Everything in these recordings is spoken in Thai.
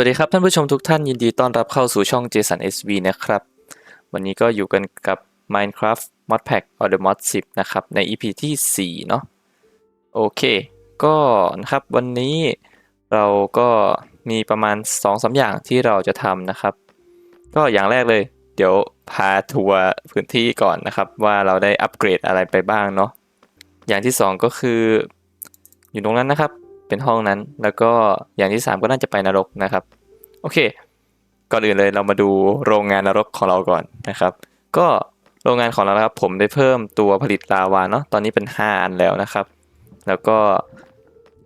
วัสดีครับท่านผู้ชมทุกท่านยินดีต้อนรับเข้าสู่ช่อง Jason SV นะครับ วันนี้ก็อยู่กันกับ Minecraft Modpack or the Mod 10 นะครับ ใน EP ที่ 4 เนาะโอเค ก็นะครับวันนี้เราก็มีประมาณ 2-3 อย่างที่เราจะทำนะครับ ก็อย่างแรกเลย เดี๋ยวพาทัวร์พื้นที่ก่อนนะครับ ว่าเราได้อัปเกรดอะไรไปบ้างเนาะอย่างที่ 2 ก็คืออยู่ตรงนั้นนะครับ เป็นห้องนั้น แล้วก็อย่างที่ 3 ก็น่าจะไปนรกนะครับ โอเค ก่อนอื่นเลยเรามาดูโรงงานนรกของเราก่อนนะครับ ก็โรงงานของเรานะครับผมได้เพิ่มตัวผลิตลาวาเนาะตอนนี้เป็น 5 อันแล้วนะครับ แล้วก็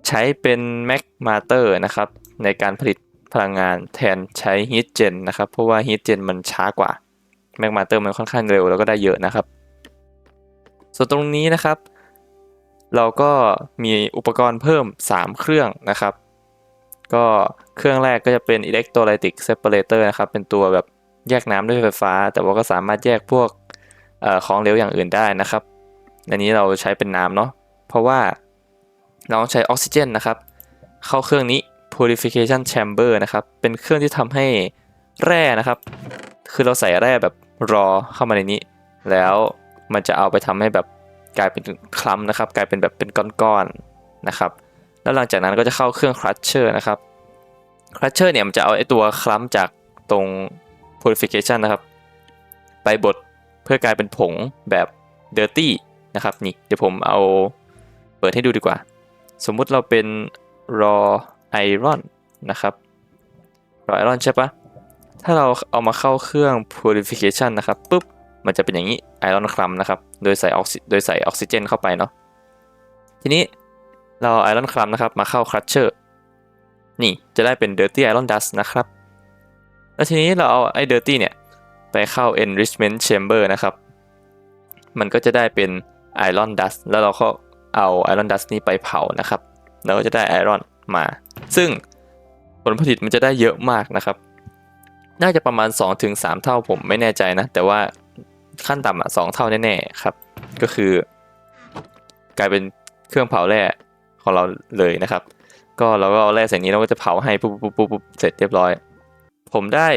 ใช้เป็น Mac Matter นะครับ ในการผลิตพลังงานแทนใช้ Heat Gen นะครับ เพราะว่า Heat Gen มันช้ากว่า Mac Matter มันค่อนข้างเร็วแล้วก็ได้เยอะนะครับ ส่วนตรงนี้นะครับ เราก็มีอุปกรณ์เพิ่ม 3 เครื่องนะครับ ก็เครื่องแรกก็จะเป็น electrolytic separator นะครับ เป็นตัวแบบแยกน้ำด้วยไฟฟ้า แต่ว่าก็สามารถแยกพวกออของเหลวอย่างอื่นได้นะครับ อันนี้เราใช้เป็นน้ำเนาะ เพราะว่าเราใช้ออกซิเจนนะครับ เข้าเครื่องนี้ purification chamber นะครับ เป็นเครื่องที่ทำให้แร่นะครับ คือเราใส่แร่แบบรอเข้ามาในนี้ แล้วมันจะเอาไปทำให้แบบ กลายเป็นคลัมนะครับ กลายเป็นแบบเป็นก้อนๆนะครับ แล้วหลังจากนั้นก็จะเข้าเครื่องครัชเชอร์นะครับครัชเชอร์เนี่ยมันจะเอาไอตัวคลัมจากตรง purification นะครับ ไปบดเพื่อกลายเป็นผงแบบ dirty นะครับนี่เดี๋ยวผมเอาเปิดให้ดูดีกว่า สมมุติเราเป็น raw iron นะครับ raw iron ใช่ปะถ้าเราเอามาเข้าเครื่อง purification นะครับปุ๊บ มันจะเป็นอย่างนี้ iron คลัมนะครับ โดยใส่ออกซิโดยใส่ออกซิเจนเข้าไปเนาะ ทีนี้เราไอรอนคลัมนะครับมาเข้าครัชเชอร์นี่จะได้เป็น Dirty Iron Dust นะครับ แล้วทีนี้เราเอาไอ้ Dirty เนี่ย ไปเข้า Enrichment Chamber นะครับ มันก็จะได้เป็น Iron Dust แล้วเราก็เอา Iron Dust นี้ไปเผานะครับ เราก็จะได้ไอรอนมา ซึ่งผลผลิตมันจะได้เยอะมากนะครับ น่าจะประมาณ 2-3 เท่าผมไม่แน่ใจนะ แต่ว่า ขั้นต่ำอะสองเท่าแน่ๆครับ ก็คือ กลายเป็นเครื่องเผาแร่ของเราเลยนะครับ ก็เราก็เอาแร่ใส่นี้เราก็จะเผาให้ปุ๊บปุ๊บปุ๊บปุ๊บเสร็จเรียบร้อย ผมได้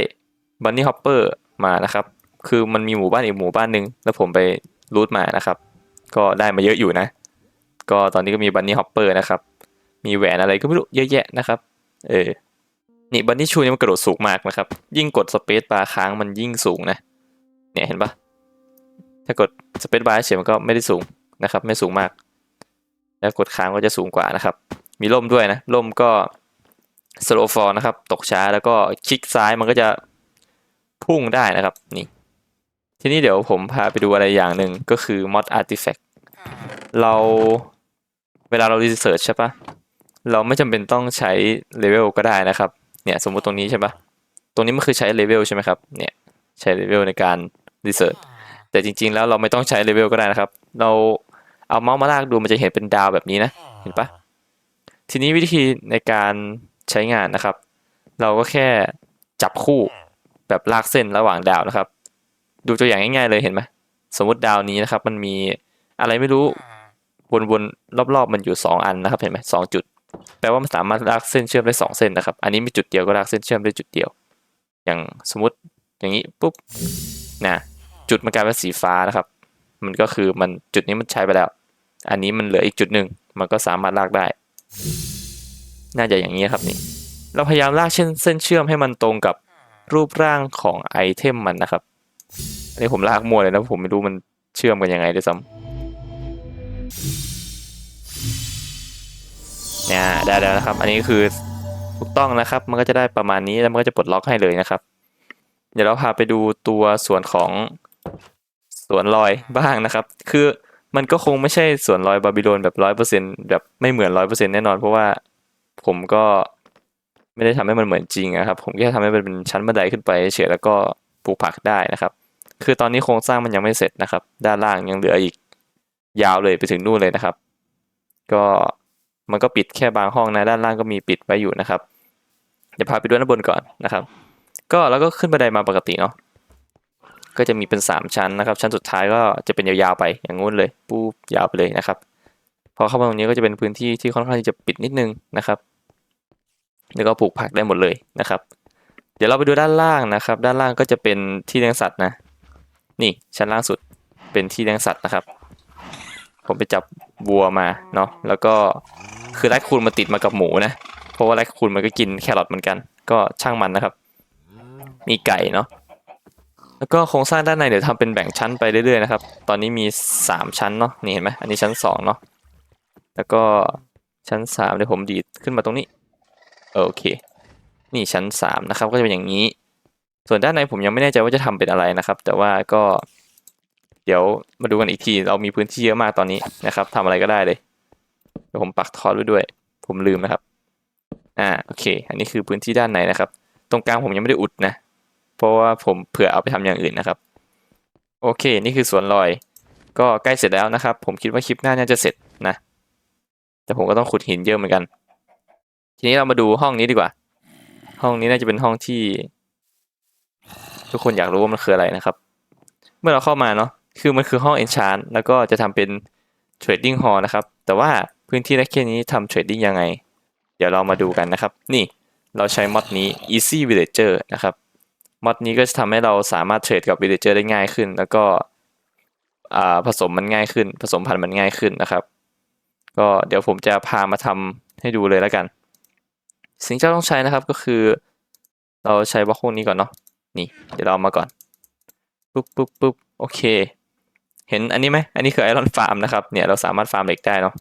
บันนี่ฮอปเปอร์มานะครับ คือมันมีหมู่บ้านอีกหมู่บ้านหนึ่งแล้วผมไปรูทมานะครับ ก็ได้มาเยอะอยู่นะ ก็ตอนนี้ก็มีบันนี่ฮอปเปอร์นะครับ มีแหวนอะไรก็ไม่รู้เยอะแยะนะครับ เออนี่บันนี่ชูนี่มันกระโดดสูงมากนะครับ ยิ่งกดสเปซบาร์ค้างมันยิ่งสูงนะ เนี่ยเห็นปะ ถ้ากดสเปซบาร์เฉยมันก็ไม่ได้สูงนะครับ ไม่สูงมาก แล้วกดค้างก็จะสูงกว่านะครับ มีร่มด้วยนะร่มก็ slow fall นะครับ ตกช้าแล้วก็คลิกซ้ายมันก็จะพุ่งได้นะครับนี่ ทีนี้เดี๋ยวผมพาไปดูอะไรอย่างหนึ่งก็คือ mod artifact เราเวลาเรา research ใช่ปะเราไม่จำเป็นต้องใช้ level ก็ได้นะครับ เนี่ยสมมุติตรงนี้ใช่ปะตรงนี้มันคือใช้ level ใช่ไหมครับ เนี่ยใช้ level ในการ research แต่จริง ๆ แล้วเราไม่ต้องใช้ level ก็ได้นะครับ เราเอาเมาส์มาลากดูมันจะเห็นเป็นดาวแบบนี้นะ เห็นปะทีนี้วิธีในการใช้งานนะครับ เราก็แค่จับคู่แบบลากเส้นระหว่างดาวนะครับ ดูตัวอย่างง่าย ๆ เลยเห็นไหมสมมติดาวนี้นะครับ มันมีอะไรไม่รู้วนๆรอบๆมันอยู่ 2 อันนะครับเห็นไหมสองจุด แปลว่ามันสามารถลากเส้นเชื่อมได้ 2 เส้นนะครับ อันนี้มีจุดเดียวก็ลากเส้นเชื่อมได้จุดเดียว อย่างสมมติอย่างนี้ปุ๊บนะ จุดมันกลายเป็นสีฟ้านะครับ มันก็คือมันจุดนี้มันใช้ไปแล้ว อันนี้มันเหลืออีกจุดหนึ่งมันก็สามารถลากได้ น่าจะอย่างนี้ครับนี่ เราพยายามลากเส้นเส้นเชื่อมให้มันตรงกับรูปร่างของไอเทมมันนะครับ อันนี้ผมลากมั่วเลยนะผมไม่รู้มันเชื่อมกันยังไงด้วยซ้ำเนี่ยได้แล้วนะครับ อันนี้คือถูกต้องนะครับ มันก็จะได้ประมาณนี้แล้วมันก็จะปลดล็อกให้เลยนะครับ เดี๋ยวเราพาไปดูตัวส่วนของ สวนลอยบ้างนะครับ คือมันก็คงไม่ใช่สวนลอยบาบิโลนแบบร้อยเปอร์เซ็นแบบไม่เหมือนร้อยเปอร์เซ็นแน่นอน เพราะว่าผมก็ไม่ได้ทำให้มันเหมือนจริงนะครับ ผมแค่ทำให้มันเป็นชั้นบันไดขึ้นไปเฉยแล้วก็ปลูกผักได้นะครับ คือตอนนี้โครงสร้างมันยังไม่เสร็จนะครับ ด้านล่างยังเหลืออีกยาวเลยไปถึงนู่นเลยนะครับ ก็มันก็ปิดแค่บางห้องนะ ด้านล่างก็มีปิดไว้อยู่นะครับ เดี๋ยวพาไปดูด้านบนก่อนนะครับ ก็แล้วก็ขึ้นบันไดมาปกติเนาะ ก็จะมีเป็น 3 ชั้นนะครับ ชั้นสุดท้ายก็จะเป็นยาวๆไปอย่างงู้นเลยปู๊บยาวไปเลยนะครับ พอเข้ามาตรงนี้ก็จะเป็นพื้นที่ที่ค่อนข้างที่จะปิดนิดนึงนะครับ แล้วก็ปลูกผักได้หมดเลยนะครับ เดี๋ยวเราไปดูด้านล่างนะครับ ด้านล่างก็จะเป็นที่เลี้ยงสัตว์นะ นี่ชั้นล่างสุดเป็นที่เลี้ยงสัตว์นะครับ ผมไปจับวัวมาเนาะ แล้วก็คือแรคคูนมาติดมากับหมูนะ เพราะว่าแรคูนมันก็กินแครอทเหมือนกัน ก็ช่างมันนะครับ มีไก่เนาะ แล้วก็โครงสร้างด้านในเดี๋ยวทำเป็นแบ่งชั้นไปเรื่อยๆนะครับ ตอนนี้มี 3 ชั้นเนาะ นี่เห็นไหมอันนี้ชั้น2เนาะ แล้วก็ชั้น3เดี๋ยวผมดีดขึ้นมาตรงนี้ โอเค นี่ชั้น3นะครับ ก็จะเป็นอย่างนี้ ส่วนด้านในผมยังไม่แน่ใจว่าจะทำเป็นอะไรนะครับ แต่ว่าก็ เดี๋ยวมาดูกันอีกที เรามีพื้นที่เยอะมากตอนนี้นะครับทำอะไรก็ได้เลย เดี๋ยวผมปักทอดไว้ด้วย ผมลืมนะครับ อ่า โอเค อันนี้คือพื้นที่ด้านในนะครับ ตรงกลางผมยังไม่ได้อุดนะ ราะว่าผมเผื่อเอาไปทำอย่างอื่นนะครับ โอเค นี่คือสวนลอย ก็ใกล้เสร็จแล้วนะครับ ผมคิดว่าคลิปหน้าน่าจะเสร็จนะ แต่ผมก็ต้องขุดหินเยอะเหมือนกัน ทีนี้เรามาดูห้องนี้ดีกว่า ห้องนี้น่าจะเป็นห้องที่ ทุกคนอยากรู้ว่ามันคืออะไรนะครับ เมื่อเราเข้ามาเนาะ คือมันคือห้อง enchant แล้วก็จะทำเป็น trading hall นะครับ แต่ว่าพื้นที่แค่นี้ทำ trading ยังไง เดี๋ยวเรามาดูกันนะครับ นี่เราใช้มอดนี้ easy villager นะครับ มอดนี้ก็จะทำให้เราสามารถเทรดกับ villager ได้ง่ายขึ้น แล้วก็ผสมมันง่ายขึ้น ผสมพันธุ์มันง่ายขึ้นนะครับ ก็เดี๋ยวผมจะพามาทำให้ดูเลยแล้วกัน สิ่งที่เราต้องใช้นะครับก็คือ เราใช้บล็อกพวกนี้ก่อนเนาะนี่ เดี๋ยวเรามาก่อนปุ๊บปุ๊บปุ๊บโอเค เห็นอันนี้ไหมอันนี้คือไอรอนฟาร์มนะครับเนี่ยเราสามารถฟาร์มเหล็กได้เนาะ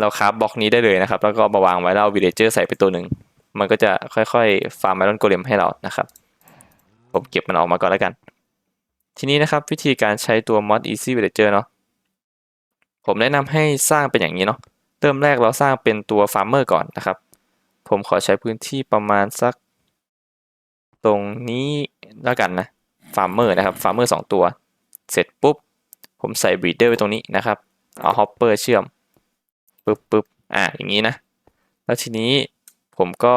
เราคราฟบล็อกนี้ได้เลยนะครับ แล้วก็มาวางไว้แล้วเอาวิลเลเจอร์ใส่ไปตัวหนึ่งมันก็จะค่อยๆ ฟาร์มไอรอนโกเลมให้เรานะครับ ผมเก็บมันออกมาก่อนแล้วกัน ทีนี้นะครับวิธีการใช้ตัว mod easy villager เนาะผมแนะนำให้สร้างเป็นอย่างนี้เนาะเริ่มแรกเราสร้างเป็นตัว farmer ก่อนนะครับ ผมขอใช้พื้นที่ประมาณสัก ตรงนี้แล้วกันนะ farmer นะครับ farmer สองตัว เสร็จปุ๊บ ผมใส่ breeder ไว้ตรงนี้นะครับ เอา hopper เชื่อมปึ๊บปึ๊บอ่าอย่างนี้นะ แล้วทีนี้ผมก็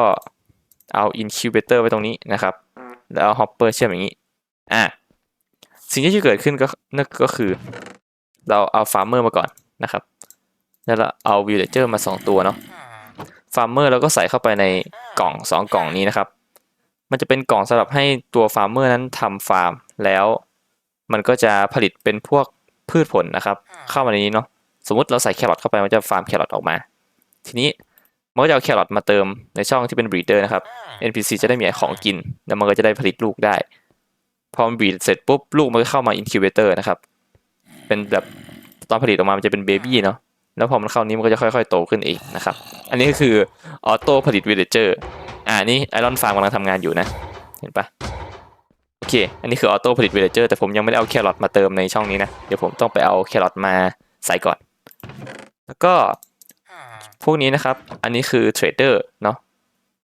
เอา incubator ไว้ตรงนี้นะครับ แล้วเอา hopper เชื่อมอย่างนี้ อ่าสิ่งที่จะเกิดขึ้นก็นั่นก็คือ เราเอา farmer มอร์มาก่อนนะครับ แล้วเราเอา villager มา2 ตัวเนาะ farmer เราก็ใส่เข้าไปในกล่อง 2 กล่องนี้นะครับ มันจะเป็นกล่องสำหรับให้ตัว farmer นั้นทำฟาร์ม แล้วมันก็จะผลิตเป็นพวกพืชผลนะครับ เข้ามาในนี้เนาะ สมมติเราใส่แครอทเข้าไปมันจะฟาร์มแครอทออกมา ทีนี้ มันก็จะเอาแครอทมาเติมในช่องที่เป็น breeder นะครับ NPC จะได้มีของกิน แล้วมันก็จะได้ผลิตลูกได้ พอมันบีดเสร็จปุ๊บลูกมันก็เข้ามา incubator นะครับ เป็นแบบตอนผลิตออกมามันจะเป็นเบบี้เนาะ แล้วพอมันเข้านี้มันก็จะค่อยๆ โตขึ้นเองนะครับ อันนี้ก็คือออโต้ผลิต villager อ่านี่ไอรอนฟาร์มกำลังทำงานอยู่นะ เห็นปะโอเค อันนี้คือออโต้ผลิต villager แต่ผมยังไม่ได้เอาแครอทมาเติมในช่องนี้นะ เดี๋ยวผมต้องไปเอาแครอทมาใส่ก่อน แล้วก็ พวกนี้นะครับ อันนี้คือเทรดเดอร์เนาะ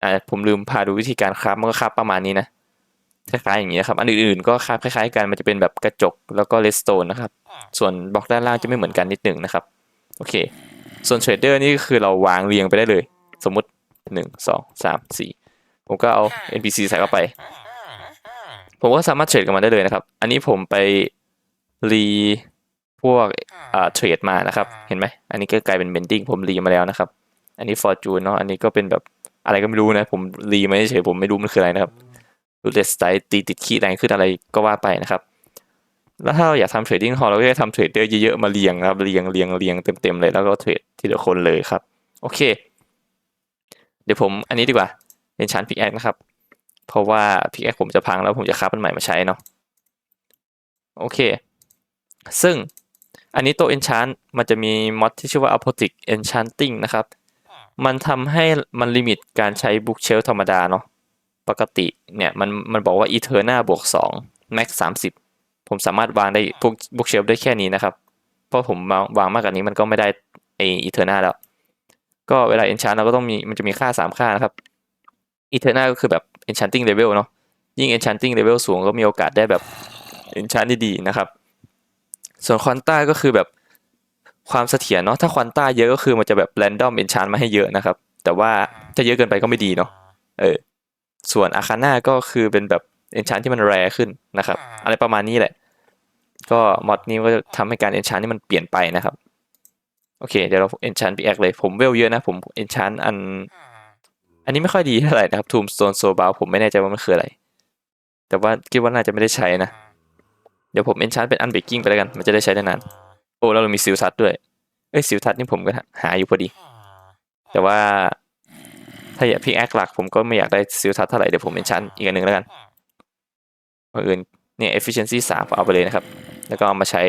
อ่าผมลืมพาดูวิธีการคราฟมันก็คราฟประมาณนี้นะคล้ายๆอย่างนี้นะครับ อันอื่นๆก็คราฟคล้ายๆกันมันจะเป็นแบบกระจกแล้วก็เลสโตนนะครับ ส่วนบล็อกด้านล่างจะไม่เหมือนกันนิดหนึ่งนะครับ โอเค ส่วนเทรดเดอร์นี่ก็คือเราวางเรียงไปได้เลย สมมุติหนึ่งสองสามสี่ผมก็เอา NPC ใส่เข้าไป ผมก็สามารถเทรดกับมันได้เลยนะครับ อันนี้ผมไปรี พวกอ่าเทรดมานะครับ เห็นไหม อันนี้ก็กลายเป็นเบนดิ้งผมรีมาแล้วนะครับ อันนี้ฟอร์จูนเนาะ อันนี้ก็เป็นแบบอะไรก็ไม่รู้นะ ผมรีมาเฉยๆผมไม่รู้มันคืออะไรนะครับรูเลสไตตีติดขี้แรงขึ้นอะไรก็ว่าไปนะครับ แล้วถ้าเราอยากทำเทรดดิ้งฮอลเราก็จะทำเทรดเดอร์เยอะๆมาเรียงนะครับ เรียงเรียงเรียงเต็มๆเลย แล้วก็เทรดทีละคนเลยครับ โอเค เดี๋ยวผมอันนี้ดีกว่าเป็นชั้นพิกแอคนะครับ เพราะว่าพิกแอคผมจะพังแล้วผมจะคราฟมันใหม่มาใช้เนาะ โอเค ซึ่ง อันนี้ตัว enchant มันจะมีมอดที่ชื่อว่า apotic enchanting นะครับ มันทำให้มันลิมิตการใช้ bookshelf ธรรมดาเนาะ ปกติเนี่ยมันมันบอกว่า eterna บวก2 max 30 ผมสามารถวางได้พวก bookshelf ได้แค่นี้นะครับ เพราะผมวางวางมากกว่านี้มันก็ไม่ได้ไอ eterna แล้ว ก็เวลา enchant เราก็ต้องมีมันจะมีค่า 3 ค่านะครับ eterna ก็คือแบบ enchanting level เนาะ ยิ่ง enchanting level สูงก็มีโอกาสได้แบบ enchant ดีๆนะครับ ส่วนควอนต้าก็คือแบบความเสถียรเนาะถ้าควอนต้าเยอะก็คือมันจะแบบ random enchant มาให้เยอะนะครับ แต่ว่าถ้าเยอะเกินไปก็ไม่ดีเนาะเออส่วนอาคาน่าก็คือเป็นแบบ enchant ที่มันแรขึ้นนะครับ อะไรประมาณนี้แหละ ก็มอดนี้ก็จะทำให้การ enchant ที่มันเปลี่ยนไปนะครับ โอเค เดี๋ยวเรา enchant ปีแอคเลยผมเวลเยอะนะ ผม enchant อัน อันนี้ไม่ค่อยดีเท่าไหร่นะครับ Tombstone s o b a ผมไม่แน่ใจว่ามันคืออะไร แต่ว่าคิดว่าน่าจะไม่ได้ใช้นะ เดี๋ยวผมเอนชานเป็น unbreaking ไปแล้วกัน มันจะได้ใช้ได้นาน โอ้แล้วเรามีซิลทัดด้วย เอ้ยซิลทัดนี่ผมก็หาอยู่พอดี แต่ว่าถ้าอยากพิกแอคหลักผมก็ไม่อยากได้ซิลทัดเท่าไหร่ เดี๋ยวผมเอนชานอีกอันหนึ่งแล้วกันเพราะอื่นเนี่ย efficiency สามเอาไปเลยนะครับ แล้วก็เอามาใช้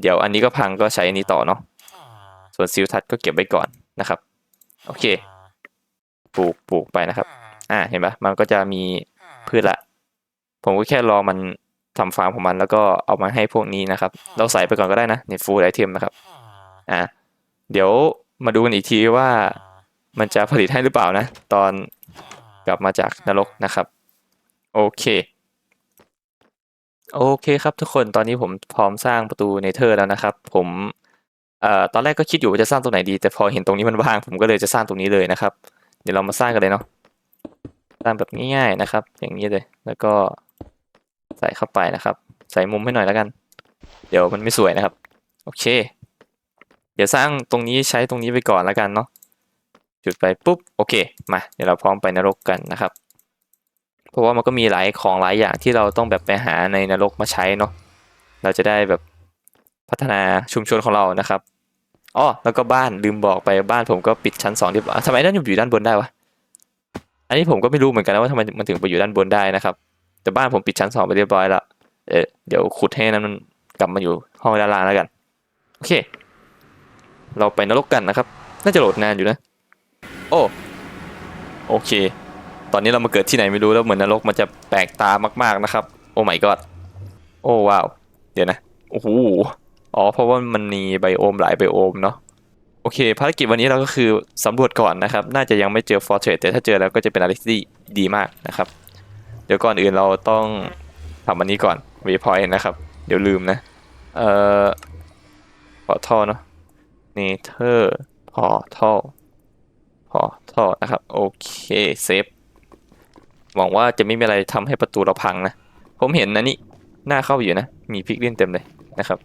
เดี๋ยวอันนี้ก็พังก็ใช้อันนี้ต่อเนาะ ส่วนซิลทัดก็เก็บไว้ก่อนนะครับ โอเค ปลูกปลูกไปนะครับ อ่า เห็นปะมันก็จะมีพืชละ ผมก็แค่รอมัน ทำฟาร์มของมันแล้วก็เอามาให้พวกนี้นะครับ เราใส่ไปก่อนก็ได้นะในฟูลไอเทมนะครับอ่าเดี๋ยวมาดูกันอีกทีว่ามันจะผลิตให้หรือเปล่านะ ตอนกลับมาจากนรกนะครับ โอเค โอเคครับทุกคนตอนนี้ผมพร้อมสร้างประตูเนเธอร์แล้วนะครับ ผมเอ่อตอนแรกก็คิดอยู่ว่าจะสร้างตรงไหนดี แต่พอเห็นตรงนี้มันว่าง ผมก็เลยจะสร้างตรงนี้เลยนะครับ เดี๋ยวเรามาสร้างกันเลยเนาะสร้างแบบง่ายๆนะครับ อย่างนี้เลยแล้วก็ ใส่เข้าไปนะครับ ใส่มุมให้หน่อยแล้วกัน เดี๋ยวมันไม่สวยนะครับ โอเค เดี๋ยวสร้างตรงนี้ใช้ตรงนี้ไปก่อนแล้วกันเนาะจุดไปปุ๊บโอเคมาเดี๋ยวเราพร้อมไปนรกกันนะครับ เพราะว่ามันก็มีหลายของหลายอย่างที่เราต้องแบบไปหาในนรกมาใช้เนาะเราจะได้แบบพัฒนาชุมชนของเรานะครับอ๋อแล้วก็บ้านลืมบอกไปบ้านผมก็ปิดชั้นสองเรียบร้อยทำไมด้านอยู่ด้านบนได้วะอันนี้ผมก็ไม่รู้เหมือนกันนะว่าทำไมมันถึงไปอยู่ด้านบนได้นะครับ แต่บ้านผมปิดชั้นสองไปเรียบร้อยแล้วเออเดี๋ยวขุดให้นั้นมันกลับมาอยู่ห้องด้านล่างแล้วกัน โอเค เราไปนรกกันนะครับ น่าจะโหลดนานอยู่นะ โอ้ โอเค ตอนนี้เรามาเกิดที่ไหนไม่รู้แล้วเหมือนนรกมันจะแปลกตามากๆนะครับ โอ้ my god โอ้ว้าว เดี๋ยวนะ โอ้โห อ๋อ เพราะว่ามันมีไบโอมหลายไบโอมเนาะ โอเค ภารกิจวันนี้เราก็คือสำรวจก่อนนะครับ น่าจะยังไม่เจอฟอร์เทรสแต่ถ้าเจอแล้วก็จะเป็นอะไรที่ดีมากนะครับ ดี๋ยวก่อนอื่นเราต้องทำอันนี้ก่อน waypoint นะครับ เดี๋ยวลืมนะ เอ่อพอท่อเนาะ Nether Portal Portal นะครับ โอเคเซฟหวังว่าจะไม่มีอะไรทำให้ประตูเราพังนะ ผมเห็นนะนี่หน้าเข้าอยู่นะ มีพิกลินเต็มเลยนะครับ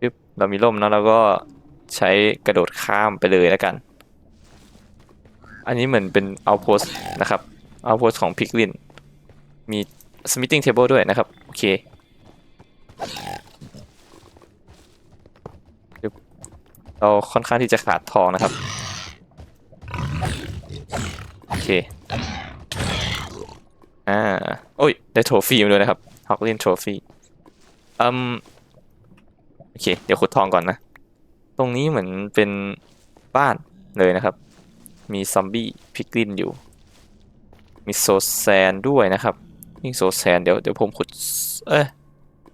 ปึ๊บเรามีร่มนะแล้วก็ใช้กระโดดข้ามไปเลยแล้วกัน อันนี้เหมือนเป็นเอาโพสนะครับเอาโพสของพิกลิน มี smithing table ด้วยนะครับ โอเคเราค่อนข้างที่จะขาดทองนะครับ โอเค อ่า โอ้ย ได้โทฟี่มาด้วยนะครับฮอกลินโทฟี่อืมโอเค เดี๋ยวขุดทองก่อนนะ ตรงนี้เหมือนเป็นบ้านเลยนะครับ มีซอมบี้พิกลินอยู่ มีโซแซนด้วยนะครับ ยิงโซแซนเดี๋ยวเดี๋ยวผมขุด เอ้ย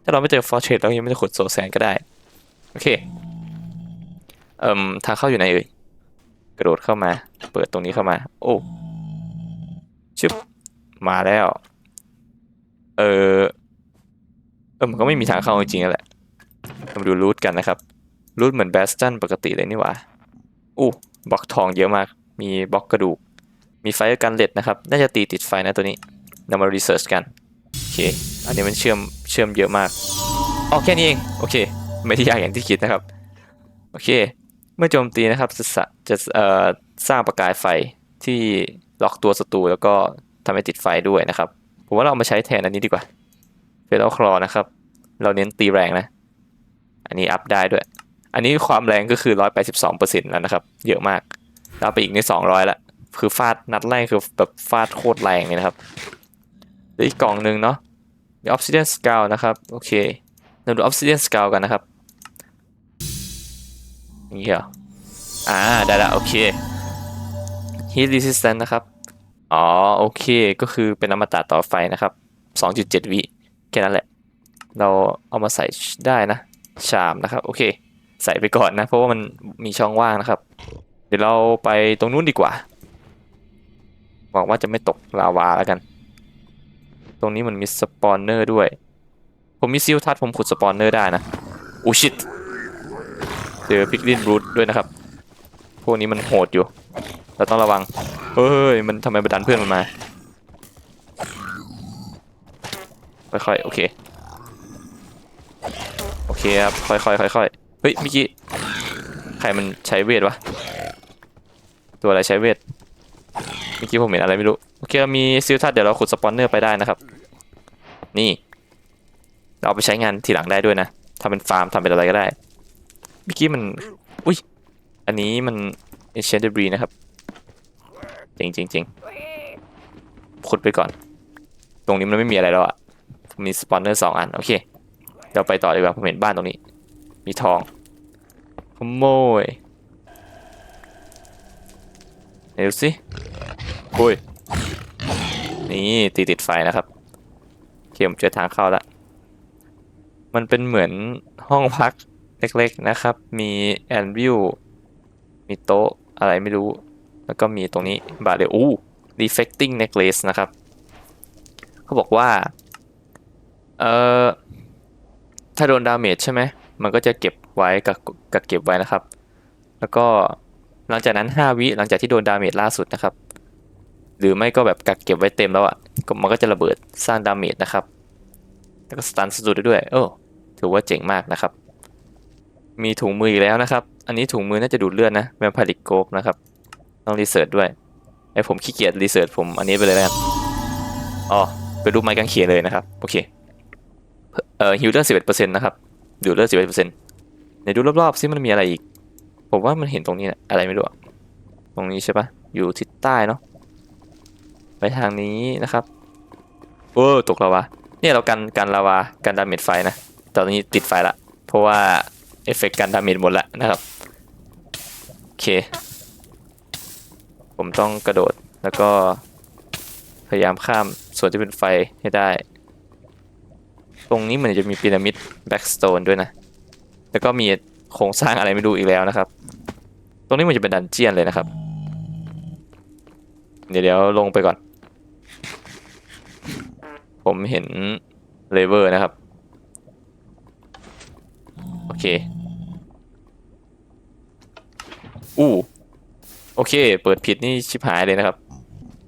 ถ้าเราไม่เจอฟอร์เทรดเรายังไม่ได้ขุดโซแซนก็ได้ โอเค เอ่มทางเข้าอยู่ไหนเอ่ยกระโดดเข้ามา เปิดตรงนี้เข้ามา โอ้ชึบมาแล้ว เออเออมันก็ไม่มีทางเข้าจริงๆนั่แหละมาดูรูทกันนะครับรูทเหมือนแบสตันปกติเลยนี่หว่าอู้บล็อกทองเยอะมาก มีบล็อกกระดูก มีไฟกันเล็ดนะครับ น่าจะตีติดไฟนะตัวนี้ เรามารีเสิร์ชกัน โอเค อันนี้มันเชื่อมเชื่อมเยอะมากอ๋อแค่นี้เอง โอเค ไม่ได้ยากอย่างที่คิดนะครับ โอเค เมื่อโจมตีนะครับจะจะเอ่อสร้างประกายไฟที่ล็อกตัวศัตรูแล้วก็ทำให้ติดไฟด้วยนะครับ ผมว่าเราเอามาใช้แทนอันนี้ดีกว่าเฟลคลอนะครับ เราเน้นตีแรงนะ อันนี้อัพได้ด้วย อันนี้ความแรงก็คือ 182%แล้วนะครับ เยอะมากเราไปอีกใน 200 ละ คือฟาดนัดแรกคือแบบฟาดโคตรแรงเลยนะครับ เหลืออีกกล่องหนึ่งเนาะมี Obsidian Skull นะครับ โอเคเราดู Obsidian Skull กันนะครับอย่างนี้เหรออ่า ได้ละ โอเค Heat Resistant นะครับ อ๋อ โอเค ก็คือเป็นอมตะต่อไฟนะครับ 2.7 วิแค่นั้นแหละ เราเอามาใส่ได้นะ ชามนะครับ โอเค ใส่ไปก่อนนะ เพราะว่ามันมีช่องว่างนะครับ เดี๋ยวเราไปตรงนู้นดีกว่าหวังว่าจะไม่ตกลาวาแล้วกัน ตรงนี้มันมีสปอนเนอร์ด้วย ผมมีซิลทัดผมขุดสปอนเนอร์ได้นะอูชิตเจอพิกลินรูทด้วยนะครับ พวกนี้มันโหดอยู่ เราต้องระวัง เฮ้ย มันทำไมมาดันเพื่อนมันมา ค่อยๆ โอเค โอเคครับ ค่อยๆ ค่อยๆ เฮ้ยเมื่อกี้ ใครมันใช้เวทวะ ตัวอะไรใช้เวท เมื่อกี้ผมเห็นอะไรไม่รู้ โอเคเรามีซิลทัสเดี๋ยวเราขุดสปอนเนอร์ไปได้นะครับ นี่ เราเอาไปใช้งานทีหลังได้ด้วยนะทำเป็นฟาร์มทำเป็นอะไรก็ได้ เมื่อกี้มัน อุ้ย อันนี้มัน ancient debris นะครับจริงจริงจริงขุดไปก่อน ตรงนี้มันไม่มีอะไรแล้วอะมีสปอนเนอร์สองอัน โอเค เราไปต่อดีกว่าผมเห็นบ้านตรงนี้ มีทองขโมย เดี๋ยวสิโอ้ยนี่ตีติดไฟนะครับโอเคผมเจอทางเข้าแล้วมันเป็นเหมือนห้องพักเล็กๆนะครับ มีแอนวิวมีโต๊ะอะไรไม่รู้ แล้วก็มีตรงนี้บาเดอู้ deflecting necklace นะครับ เขาบอกว่า เอ่อ ถ้าโดนดาเมจใช่ไหม มันก็จะเก็บไว้กับกับเก็บไว้นะครับ แล้วก็ หลังจากนั้น 5 วิหลังจากที่โดนดาเมจล่าสุดนะครับ หรือไม่ก็แบบกักเก็บไว้เต็มแล้วอะ่ะมันก็จะระเบิดสร้างดาเมจนะครับ แล้วก็สตันสตูดด้วย โอ้ถือว่าเจ๋งมากนะครับ มีถุงมืออีกแล้วนะครับ อันนี้ถุงมือน่าจะดูดเลือดนะแวมพาริกโกบนะครับ ต้องรีเสิร์ชด้วยไอผมขี้เกียจรีเสิร์ชผมอันนี้ไปเลยแล้วกันอ๋อเป็นรูปไม้กางเขนเลยนะครับ โอเค เอ่อฮิลเลอร์สิบเอ็ดเปอร์เซ็นต์นะครับ ดูดเลือดสิบเอ็ดเปอร์เซ็นต์เดี๋ยวดูรอบๆซิมันมีอะไรอีก ผมว่ามันเห็นตรงนี้นะอะไรไม่รู้ตรงนี้ใช่ปะอยู่ทิศใต้เนาะไปทางนี้นะครับโอ้ตกลาวาเนี่ยเรากันกันลาวากันดาเมจไฟนะตอนนี้ติดไฟละ เพราะว่าเอฟเฟกต์กันดาเมจหมดละนะครับโอเค ผมต้องกระโดดแล้วก็พยายามข้ามส่วนที่เป็นไฟให้ได้ ตรงนี้มือนจะมีพีระมิดแบ็กสโตนด้วยนะ แล้วก็มี โครงสร้างอะไรไม่รู้อีกแล้วนะครับ ตรงนี้มันจะเป็นดันเจียนเลยนะครับ เดี๋ยวเดี๋ยวลงไปก่อน ผมเห็นเลเวอร์นะครับ โอเค อู้โอเค เปิดผิดนี่ชิบหายเลยนะครับ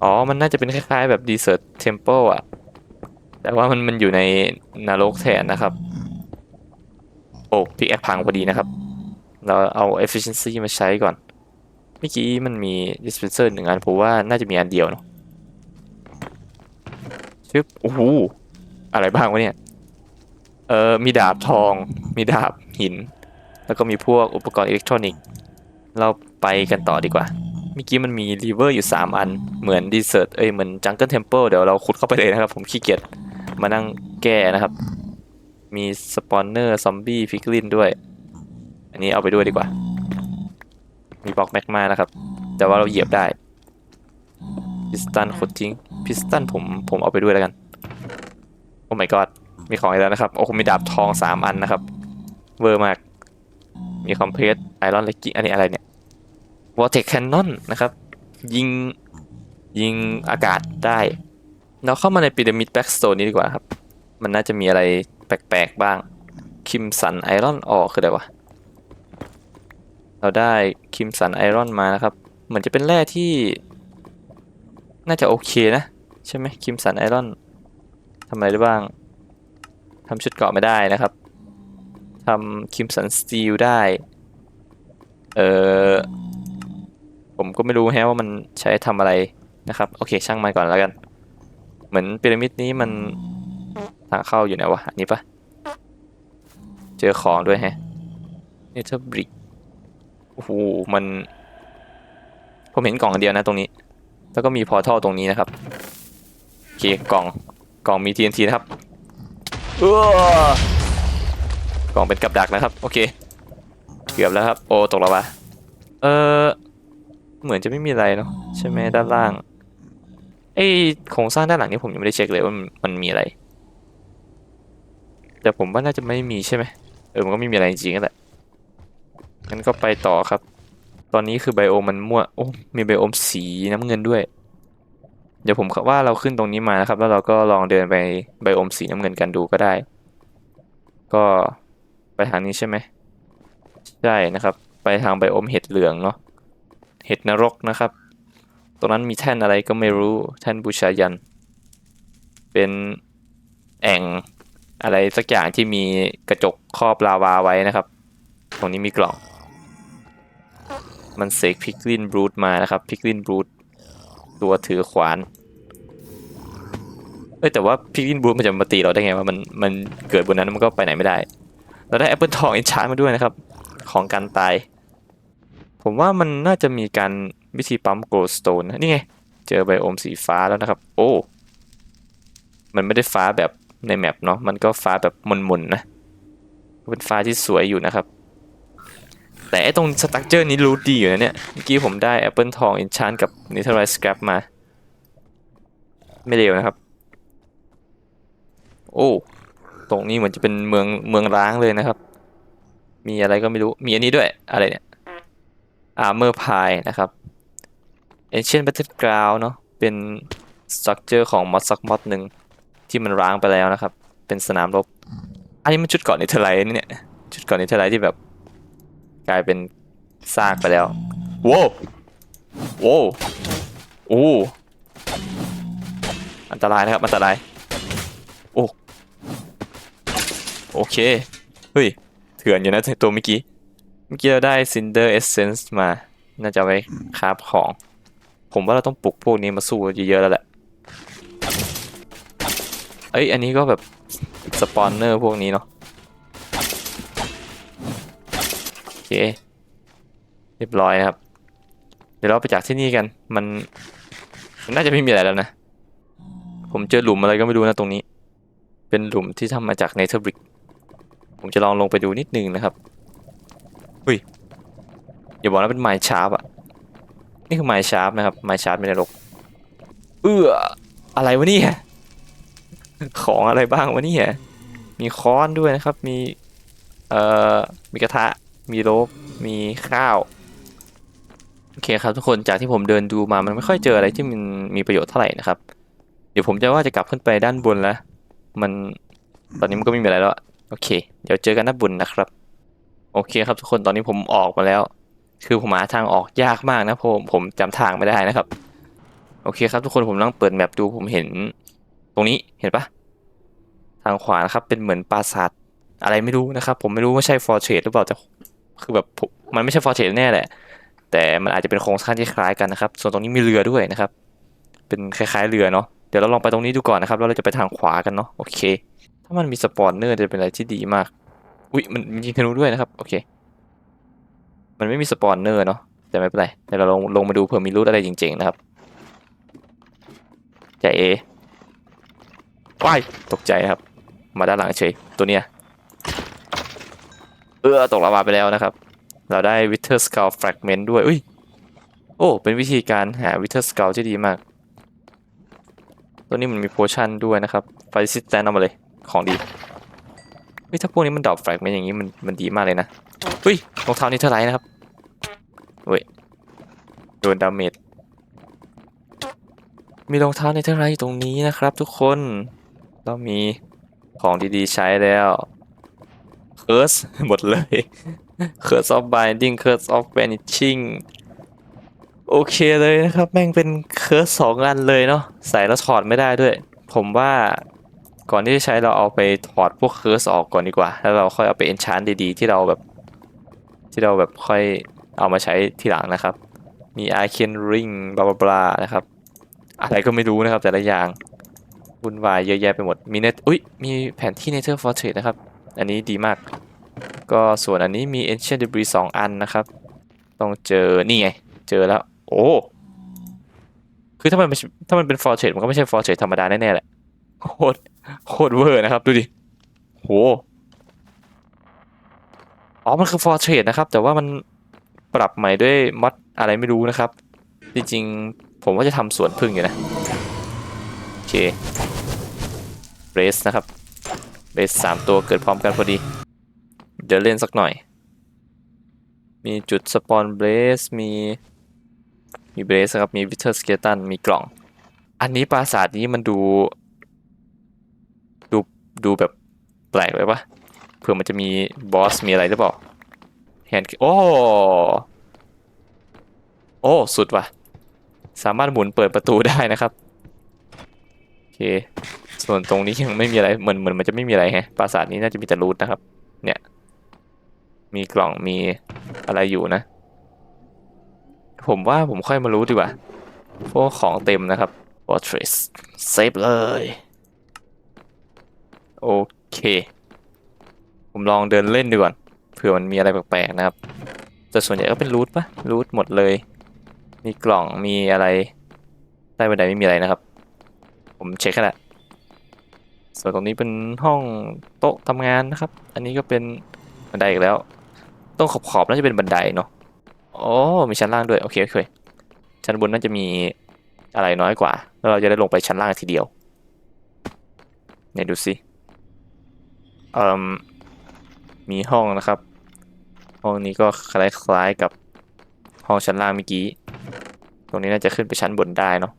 อ๋อ มันน่าจะเป็นคล้ายๆแบบ Desert Temple อะแต่ว่ามันมันอยู่ในนรกแทนนะครับ โอ้พิกแอคพังพอดีนะครับ เราเอา efficiency มาใช้ก่อน เมื่อกี้มันมี dispenser หนึ่งอันผมว่าน่าจะมีอันเดียวเนาะชึบโอ้โหอะไรบ้างวะเนี่ย เออมีดาบทอง มีดาบหิน แล้วก็มีพวกอุปกรณ์อิเล็กทรอนิกส์เราไปกันต่อดีกว่า เมื่อกี้มันมีรีเวอร์อยู่ 3 อัน เหมือนดีเซอร์ตเอ้ย เหมือนจังเกิลเทมเพิลเดี๋ยวเราขุดเข้าไปเลยนะครับ ผมขี้เกียจมานั่งแก้นะครับ มีสปอนเนอร์ซอมบี้พิกลินด้วย อันนี้เอาไปด้วยดีกว่า มีบล็อกแมกมานะครับ แต่ว่าเราเหยียบได้ พิสตันขุดทิ้ง พิสตันผมผมเอาไปด้วยแล้วกัน โอ้ my god มีของอีกแล้วนะครับ โอ้โหมีดาบทอง 3 อันนะครับ เวอร์มาก มีคอมเพลตไอรอนเลกกิ้อันนี้อะไรเนี่ยวอเทคแคนนอนนะครับ ยิงยิงอากาศได้ เราเข้ามาในพีระมิดแบ็กสโตนนี้ดีกว่าครับ มันน่าจะมีอะไร ปลกๆบ้างคิมสันไอรอนออกคืออะไรวะ เราได้คิมสันไอรอนมานะครับ เหมือนจะเป็นแร่ที่ น่าจะโอเคนะ ใช่ไหมคิมสันไอรอนทำอะไรได้บ้างทำชุดเกราะไม่ได้นะครับทำคิมสันสตีลได้ เออผมก็ไม่รู้แฮะว่ามันใช้ทำอะไรนะครับ โอเคช่างมันก่อนแล้วกัน เหมือนพีระมิดนี้มัน ทางเข้าอยู่ไหนวะ อันนี้ปะเจอของด้วยแฮะเนเธอร์บริกโอ้โหมัน ผมเห็นกล่องอันเดียวนะตรงนี้ แล้วก็มีพอร์ทัลตรงนี้นะครับ โอเค กล่อง กล่องมี TNT นะครับเออกล่องเป็นกับดักนะครับ โอเค เกือบแล้วครับ โอ้ ตกแล้ววะเออเหมือนจะไม่มีอะไรเนาะใช่ไหมด้านล่างไอโครงสร้างด้านหลังนี่ผมยังไม่ได้เช็คเลยว่ามันมีอะไร แต่ผมว่าน่าจะไม่มีใช่ไหมเออมันก็ไม่มีอะไรจริงๆนั่นแหละงั้นก็ไปต่อครับ ตอนนี้คือไบโอมมันมั่วโอ้มีไบโอมสีน้ำเงินด้วย เดี๋ยวผมว่าเราขึ้นตรงนี้มานะครับ แล้วเราก็ลองเดินไปไบโอมสีน้ำเงินกันดูก็ได้ ก็ไปทางนี้ใช่ไหมใช่นะครับ ไปทางไบโอมเห็ดเหลืองเนาะเห็ดนรกนะครับ ตรงนั้นมีแท่นอะไรก็ไม่รู้แท่นบูชายัน เป็นแอ่ง อะไรสักอย่างที่มีกระจกครอบลาวาไว้นะครับ ตรงนี้มีกล่อง มันเสกพิกลินบรูดมานะครับพิกลินบรูดตัวถือขวาน เอ้ยแต่ว่าพิกลินบูมันจะมาตีเราได้ไงว่ามันมันเกิดบนนั้นมันก็ไปไหนไม่ได้ เราได้แอปเปิลทองอินชาร์มาด้วยนะครับ ของการตาย ผมว่ามันน่าจะมีการวิธีปั๊มโกลสโตนนะนี่ไง เจอไบโอมสีฟ้าแล้วนะครับ โอ้ มันไม่ได้ฟ้าแบบ ในแมปเนาะมันก็ฟ้าแบบมนๆนะเป็นฟ้าที่สวยอยู่นะครับ แต่ไอ้ตรงสตั๊กเจอร์นี้รู้ดีอยู่นะเนี่ย เมื่อกี้ผมได้แอปเปิลทองอินชานกับนิทรายสครับมา ไม่เร็วนะครับ โอ้ตรงนี้เหมือนจะเป็นเมืองเมืองร้างเลยนะครับ มีอะไรก็ไม่รู้มีอันนี้ด้วยอะไรเนี่ย Armor Pie นะครับ Ancient Battleground เนาะเป็นสตรัคเจอร์ของมอดซักมอดหนึ่ง ที่มันร้างไปแล้วนะครับ เป็นสนามรบ อันนี้มันชุดเก่อนในเทอร์ไลท์นี่เนี่ย ชุดเก่อนในเทอร์ไลท์ที่แบบ กลายเป็นซากไปแล้วโว้วโว้วโอ้อันตรายนะครับอันตรายโอ้โอเคเฮ้ยเถื่อนอยู่นะตัวเมื่อกี้เมื่อกี้เราได้ Cinder Essence มา น่าจะเอาไว้คราบของ ผมว่าเราต้องปลุกพวกนี้มาสู้เยอะๆแล้วแหละ เอ้ยอันนี้ก็แบบสปอนเนอร์พวกนี้เนาะโอเคเรียบร้อยครับ เดี๋ยวเราไปจากที่นี่กัน มันมันน่าจะไม่มีอะไรแล้วนะ ผมเจอหลุมอะไรก็ไม่รู้นะตรงนี้ เป็นหลุมที่ทำมาจากเนเธอร์บริกผมจะลองลงไปดูนิดนึงนะครับอุ้ยอย่าบอกนะเป็นไมชาร์ปอะนี่คือไมชาร์ปนะครับไมชาร์ปไม่ได้ลกเอื้ออะไรวะเนี่ย ของอะไรบ้างวะเนี่ยมีค้อนด้วยนะครับ มี เอ่อ มีกระทะ มีโลบมีข้าว โอเคครับทุกคน จากที่ผมเดินดูมา มันไม่ค่อยเจออะไรที่มันมีประโยชน์เท่าไหร่นะครับ เดี๋ยวผมจะว่าจะกลับขึ้นไปด้านบนแล้ว มันตอนนี้มันก็ไม่มีอะไรแล้ว โอเค เดี๋ยวเจอกันด้านบนนะครับ โอเคครับทุกคน ตอนนี้ผมออกมาแล้ว คือผมหาทางออกยากมากนะเพราะผมผมจำทางไม่ได้นะครับ โอเคครับทุกคนผมนั่งเปิดแมปดูผมเห็น ตรงนี้เห็นปะทางขวานะครับเป็นเหมือนปราสาทอะไรไม่รู้นะครับ ผมไม่รู้ว่าใช่ฟอร์เทรดหรือเปล่าแต่คือแบบมันไม่ใช่ฟอร์เทรดแน่แหละ แต่มันอาจจะเป็นโครงสร้างที่คล้ายกันนะครับ ส่วนตรงนี้มีเรือด้วยนะครับ เป็นคล้ายๆเรือเนาะเดี๋ยวเราลองไปตรงนี้ดูก่อนนะครับแล้วเราจะไปทางขวากันเนาะโอเค ถ้ามันมีสปอนเนอร์จะเป็นอะไรที่ดีมากอุ๊ยมันมียิงธนูด้วยนะครับโอเค มันไม่มีสปอนเนอร์เนาะแต่ไม่เป็นไรเดี๋ยวเราลงลงมาดูเผื่อมีรูทอะไรจริงๆนะครับใจเอ ว้ายตกใจครับ มาด้านหลังเฉยตัวเนี้ยเออตกลาวาไปแล้วนะครับ เราได้ Wither Skull Fragment ด้วยอุ้ยโอ้ เป็นวิธีการหา Wither Skull ที่ดีมาก ตัวนี้มันมีโพชั่นด้วยนะครับไฟซิสแตนเอามาเลยของดีเฮ้ยถ้าพวกนี้มันดรอปแฟกเมนอย่างนี้มันมันดีมากเลยนะเฮ้ยรองเท้านี้เท่าไหร่นะครับเว้ยโดนดาเมจมีรองเท้าในเท่าไหร่ตรงนี้นะครับทุกคน เรามีของดีๆใช้แล้วเคิร์สหมดเลย Curse of Binding Curse of Vanishing โอเคเลยนะครับ แม่งเป็นเคิร์สสองอันเลยเนาะใส่แล้วถอดไม่ได้ด้วย ผมว่าก่อนที่จะใช้เราเอาไปถอดพวกเคิร์สออกก่อนดีกว่า แล้วเราค่อยเอาไปเอนชานดีๆ ที่เราแบบ ที่เราแบบค่อยเอามาใช้ทีหลังนะครับ มีอาเคนริงบลาบลานะครับ อะไรก็ไม่รู้นะครับแต่ละอย่าง วุ่นวายเยอะแยะไปหมด มีเนตอุ้ย มีแผนที่ Nether Fortress นะครับ อันนี้ดีมาก ก็ส่วนอันนี้มี Ancient Debris สองอันนะครับ ต้องเจอ นี่ไง เจอแล้ว โอ้ คือถ้ามันถ้ามันเป็นฟอร์เทรดมันก็ไม่ใช่ฟอร์เทรดธรรมดาแน่ๆแหละ โคตร โคตรเวอร์นะครับ ดูดิ โห อ๋อ มันคือฟอร์เทรดนะครับ แต่ว่ามันปรับใหม่ด้วยมอดอะไรไม่รู้นะครับ จริงๆ ผมว่าจะทำสวนพึ่งอยู่นะ โอเค เบรสนะครับเบรสสามตัวเกิดพร้อมกันพอดี เดี๋ยวเล่นสักหน่อย มีจุดสปอนเบรสมีมีเบรสครับ มีวิเทอร์สเกตันมีกล่อง อันนี้ปราสาทนี้มันดู ดู ดูแบบแปลกไปปะเผื่อมันจะมีบอส มีอะไรหรือเปล่าแฮนโอ้ โอ้ สุดว่ะ สามารถหมุนเปิดประตูได้นะครับ โอเค ส่วนตรงนี้ยังไม่มีอะไรเหมือนเหมือนมันจะไม่มีอะไรฮะปราสาทนี้น่าจะมีแต่รูทนะครับ เนี่ย มีกล่องมีอะไรอยู่นะ ผมว่าผมค่อยมารู้ดีกว่าพวกของเต็มนะครับ Fortress เซฟเลย โอเค ผมลองเดินเล่นดูก่อนเผื่อมันมีอะไรแปลกๆนะครับ แต่ส่วนใหญ่ก็เป็นรูทปะรูทหมดเลย มีกล่องมีอะไรใต้บันไดไม่มีอะไรนะครับ ผมเช็คแค่ละ ส่วนตรงนี้เป็นห้องโต๊ะทำงานนะครับ อันนี้ก็เป็นบันไดอีกแล้ว ต้องขอบขอบน่าจะเป็นบันไดเนาะโอ้มีชั้นล่างด้วยโอเคโอเคชั้นบนน่าจะมีอะไรน้อยกว่า แล้วเราจะได้ลงไปชั้นล่างทีเดียวเนี่ยดูสิเอ่มมีห้องนะครับ ห้องนี้ก็คล้ายๆกับห้องชั้นล่างเมื่อกี้ ตรงนี้น่าจะขึ้นไปชั้นบนได้เนาะ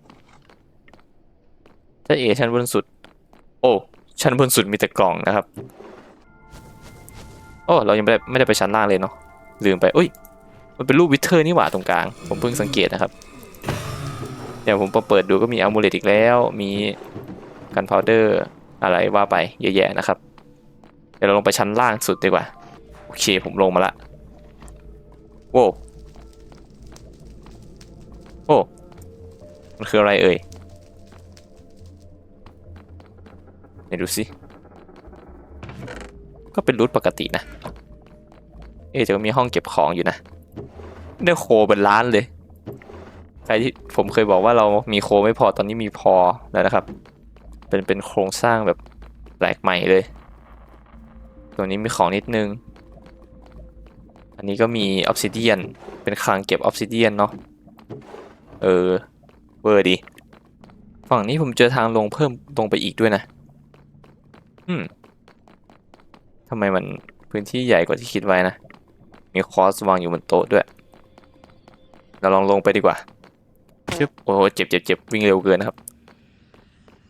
ถ้าเอชั้นบนสุด โอ้ชั้นบนสุดมีแต่กล่องนะครับ โอ้เรายังไม่ได้ไม่ได้ไปชั้นล่างเลยเนาะลืมไปอุ้ยมันเป็นรูปวิเทอร์นี่หว่าตรงกลาง ผมเพิ่งสังเกตนะครับเดี๋ยวผมเปิดดูก็มีอัลมูเลตอีกแล้ว มีกันพาวเดอร์อะไรว่าไปเยอะแยะนะครับ เดี๋ยวเราลงไปชั้นล่างสุดดีกว่า โอเคผมลงมาละโว้โอ้มันคืออะไรเอ่ย ไหนดูสิก็เป็นรูทปกตินะ เอ๊ะแต่ก็มีห้องเก็บของอยู่นะได้โคเป็นล้านเลยใครที่ผมเคยบอกว่าเรามีโคไม่พอตอนนี้มีพอแล้วนะครับ เป็นเป็นโครงสร้างแบบแปลกใหม่เลย ตัวนี้มีของนิดนึง อันนี้ก็มีออ s ซิเดียนเป็นคลังเก็บออ s ซิเดียนเนาะเออเวอร์ดี ฝั่งนี้ผมเจอทางลงเพิ่มตรงไปอีกด้วยนะ อืมทำไมมันพื้นที่ใหญ่กว่าที่คิดไว้นะ มีคอร์สวางอยู่บนโต๊ะด้วย เราลองลงไปดีกว่าชึบโอ้โหเจ็บเจ็บเจ็บวิ่งเร็วเกินนะครับ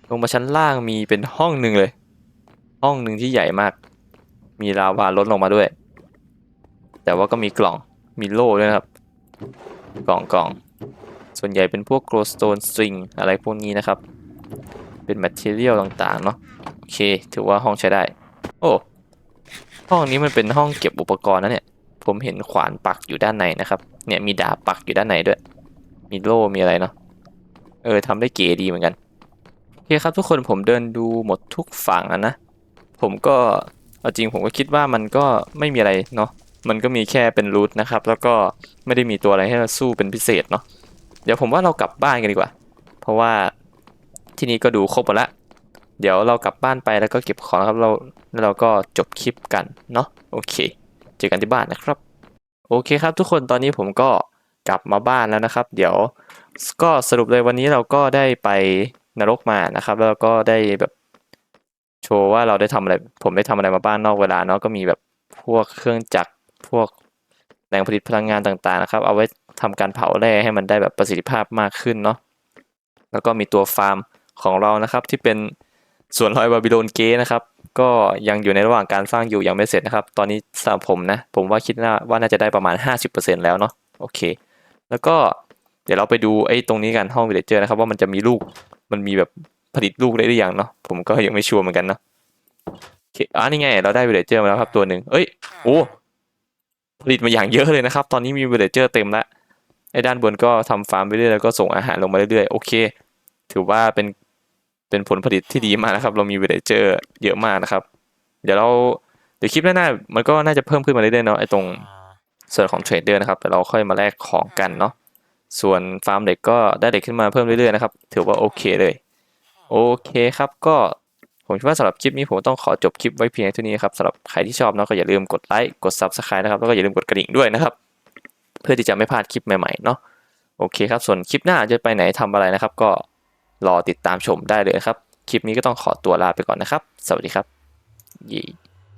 ลงมาชั้นล่างมีเป็นห้องหนึ่งเลย ห้องหนึ่งที่ใหญ่มาก มีลาวาลดลงมาด้วย แต่ว่าก็มีกล่องมีโล่ด้วยนะครับ กล่องกล่องส่วนใหญ่เป็นพวก glowstone string อะไรพวกนี้นะครับ เป็น material ต่างๆเนาะโอ เค ถือว่าห้องใช้ได้ โอ้ ห้องนี้มันเป็นห้องเก็บอุปกรณ์นะเนี่ย ผมเห็นขวานปักอยู่ด้านในนะครับ เนี่ยมีดาบปักอยู่ด้านในด้วย มีโล่ มีอะไรเนาะ เออทำได้เก๋ดีเหมือนกัน โอเคครับทุกคนผมเดินดูหมดทุกฝั่งนะ ผมก็เอาจริงผมก็คิดว่ามันก็ไม่มีอะไรเนาะ มันก็มีแค่เป็นรูทนะครับ แล้วก็ไม่ได้มีตัวอะไรให้เราสู้เป็นพิเศษเนาะ เดี๋ยวผมว่าเรากลับบ้านกันดีกว่า เพราะว่าที่นี้ก็ดูครบหมดละ เดี๋ยวเรากลับบ้านไปแล้วก็เก็บของนะครับเราแล้วเราก็จบคลิปกันเนาะโอเค เจอกันที่บ้านนะครับ โอเคครับทุกคนตอนนี้ผมก็กลับมาบ้านแล้วนะครับ เดี๋ยวก็สรุปเลยวันนี้เราก็ได้ไปนรกมานะครับ แล้วก็ได้แบบโชว์ว่าเราได้ทำอะไร ผมได้ทำอะไรมาบ้านนอกเวลาเนาะก็มีแบบพวกเครื่องจักรพวกแหล่งผลิตพลังงานต่างๆนะครับ เอาไว้ทำการเผาแร่ให้มันได้แบบประสิทธิภาพมากขึ้นเนาะแล้วก็มีตัวฟาร์มของเรานะครับที่เป็น ส่วนลอยบาบิโลนเกนะครับ ก็ยังอยู่ในระหว่างการสร้างอยู่ยังไม่เสร็จนะครับ ตอนนี้สำหรับผมนะ ผมว่าคิดว่าว่าน่าจะได้ประมาณ 50%แล้วเนาะโอเค แล้วก็เดี๋ยวเราไปดูไอ้ตรงนี้กันห้องวิลเลเจอร์นะครับ ว่ามันจะมีลูกมันมีแบบผลิตลูกได้หรือยังเนาะผมก็ยังไม่ชัวร์เหมือนกันเนาะโอเคอ่านี่ไง เราได้วิลเลเจอร์มาแล้วครับตัวหนึ่งเอ้ยโอ้ผลิตมาอย่างเยอะเลยนะครับ ตอนนี้มีวิลเลเจอร์เต็มล้วไอ้ด้านบนก็ทำฟาร์มไปเรื่อยแล้วก็ส่งอาหารลงมาเรื่อยๆโอเค ถือว่าเป็น เป็นผลผลิตที่ดีมากนะครับ เรามีวิลเลเจอร์เยอะมากนะครับ เดี๋ยวเราเดี๋ยวคลิปหน้าๆมันก็น่าจะเพิ่มขึ้นมาเรื่อยๆเนาะไอ้ตรงส่วนของเทรดเดอร์นะครับแต่เราค่อยมาแลกของกันเนาะส่วนฟาร์มเหล็กก็ได้เหล็กขึ้นมาเพิ่มเรื่อยๆนะครับถือว่าโอเคเลยโอเคครับก็ผมคิดว่าสำหรับคลิปนี้ผมต้องขอจบคลิปไว้เพียงเท่านี้ครับสำหรับใครที่ชอบเนาะก็อย่าลืมกดไลค์กด Subscribe นะครับแล้วก็อย่าลืมกดกระดิ่งด้วยนะครับเพื่อที่จะไม่พลาดคลิปใหม่ๆเนาะโอเคครับส่วนคลิปหน้าจะไปไหนทำอะไรนะครับ ก็ รอติดตามชมได้เลยครับ คลิปนี้ก็ต้องขอตัวลาไปก่อนนะครับ สวัสดีครับย้